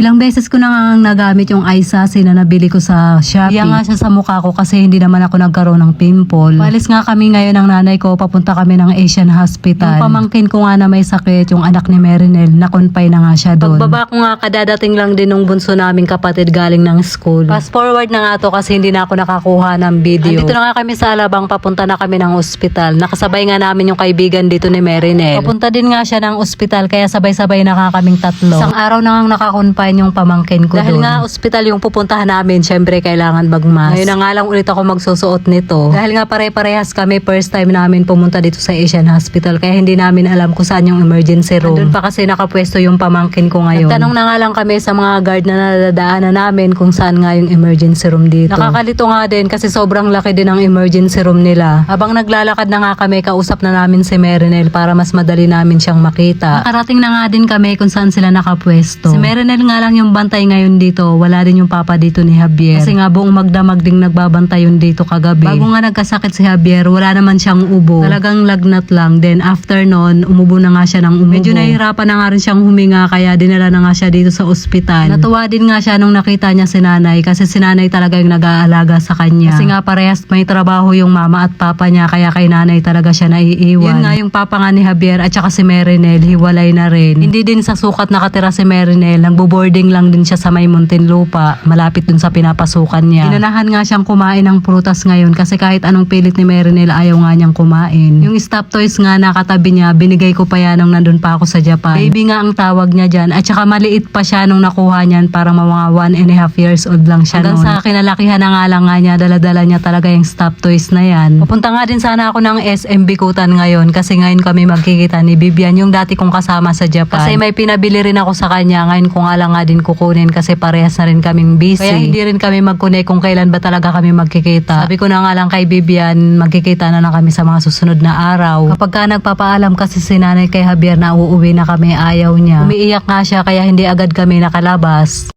Ilang beses ko na nga nagamit yung Aisasi na nabili ko sa Shopee. Iya nga siya sa mukha ko kasi hindi naman ako nagkaroon ng pimple. Palis nga kami ngayon ng nanay ko, papunta kami ng Asian Hospital. Yung pamangkin ko nga na may sakit, yung anak ni Merinel, na-confine na nga siya doon. Pagbaba ko nga, kadadating lang din nung bunso naming kapatid galing ng school. Fast forward na nga to kasi hindi na ako nakakuha ng video. Dito na nga kami sa Alabang, papunta na kami ng ospital. Nakasabay nga namin yung kaibigan dito ni Merinel. Papunta din nga siya ng ospital kaya sabay-sabay na nga kaming tatlo. Isang araw na nga nakakonfine yung pamangkin ko Dahil nga ospital yung pupuntahan namin, syempre kailangan magmas. Ngayon na nga lang ulit ako magsusuot nito. Dahil nga pare-parehas kami, first time namin pumunta dito sa Asian Hospital kaya hindi namin alam kung saan yung emergency room. Andun pa kasi nakapwesto yung pamangkin ko ngayon. Nagtanong na nga lang kami sa mga guard na nadadaanan namin kung saan nga yung emergency room dito. Nakakalito nga din kasi sobrang laki din ang emergency room nila. Habang naglalakad na nga kami, kausap na namin si Merinel para mas madali namin siyang makita. Nakarating na nga din kami kung saan sila nakapwesto. Si Merinel nga lang yung bantay ngayon dito. Wala din yung papa dito ni Javier. Kasi nga buong magdamag ding nagbabantay yun dito kagabi. Bago nga nagkasakit si Javier, wala naman siyang ubo. Talagang lagnat lang. Then after nun, umubo na nga siya ng umubo. Medyo nahihirapan na nga rin siyang huminga kaya dinala na nga siya dito sa ospital. Natuwa din nga siya nung nakita niya si nanay kasi si nanay talaga yung nag-aalaga sa kanya. Kasi nga parehas may trabaho yung mama at papa niya kaya kay nanay talaga siya naiiwan. Yun nga yung papa nga ni Javier at saka si Merinel, hiwalay na rin. Hindi din sa sukat nakatira si Merinel, nagbo-boarding lang din siya sa may Muntinlupa, malapit dun sa pinapasukan niya. Inanahan nga siyang kumain ng prutas ngayon kasi kahit anong pilit ni Merinel ayaw nga niyang kumain. Yung stop toys nga nakatabi niya, binigay ko pa yan nung nandun pa ako sa Japan. Baby nga ang tawag niya dyan at saka maliit pa siya nung nakuha niyan para mga one and a half years old lang siya Hanggang sa kinalakihan na nga lang nga niya, daladala niya talaga yung stop toys na yan. Pupunta nga din sana ako ng SM Bikutan ngayon kasi ngayon kami magkikita ni Bibian yung dati kong kasama sa Japan. Kasi may pinabili rin ako sa kanya, ngayon ko nga lang nga din kukunin kasi parehas na rin kaming busy. Kaya hindi rin kami magkune kung kailan ba talaga kami magkikita. Sabi ko na nga lang kay Bibian, magkikita na lang kami sa mga susunod na araw. Kapag ka nagpapaalam kasi si nanay kay Javier na uuwi na kami, ayaw niya. Umiiyak nga siya kaya hindi agad kami nakalabas.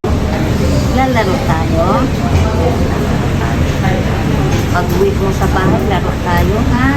Lalaro tayo. Pag uwi mo sa bahay, laro tayo, ha?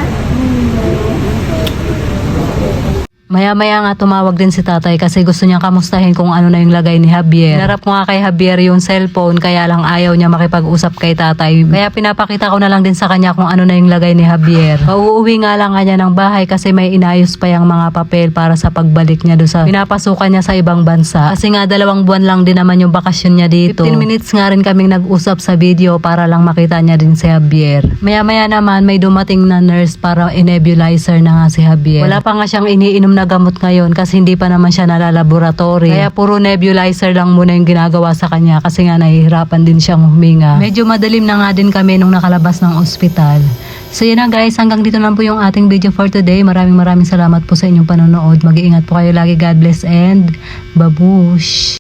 Maya-maya nga tumawag din si tatay kasi gusto niyang kamustahin kung ano na yung lagay ni Javier. Narap ko nga kay Javier yung cellphone kaya lang ayaw niya makipag-usap kay tatay. Kaya pinapakita ko na lang din sa kanya kung ano na yung lagay ni Javier. Pauuwi nga lang kanya ng bahay kasi may inayos pa yung mga papel para sa pagbalik niya doon sa pinapasukan niya sa ibang bansa. Kasi nga dalawang buwan lang din naman yung bakasyon niya dito. 15 minutes nga rin kaming nag-usap sa video para lang makita niya din si Javier. Maya-maya naman may dumating na nurse para i-nebulizer na nga si Javier. Wala pa nga siyang iniinom na gamot ngayon kasi hindi pa naman siya nalalaboratory. Kaya puro nebulizer lang muna yung ginagawa sa kanya kasi nga nahihirapan din siyang huminga. Medyo madilim na nga din kami nung nakalabas ng ospital. So yun na guys, hanggang dito lang po yung ating video for today. Maraming maraming salamat po sa inyong panonood. Mag-iingat po kayo lagi. God bless and babush!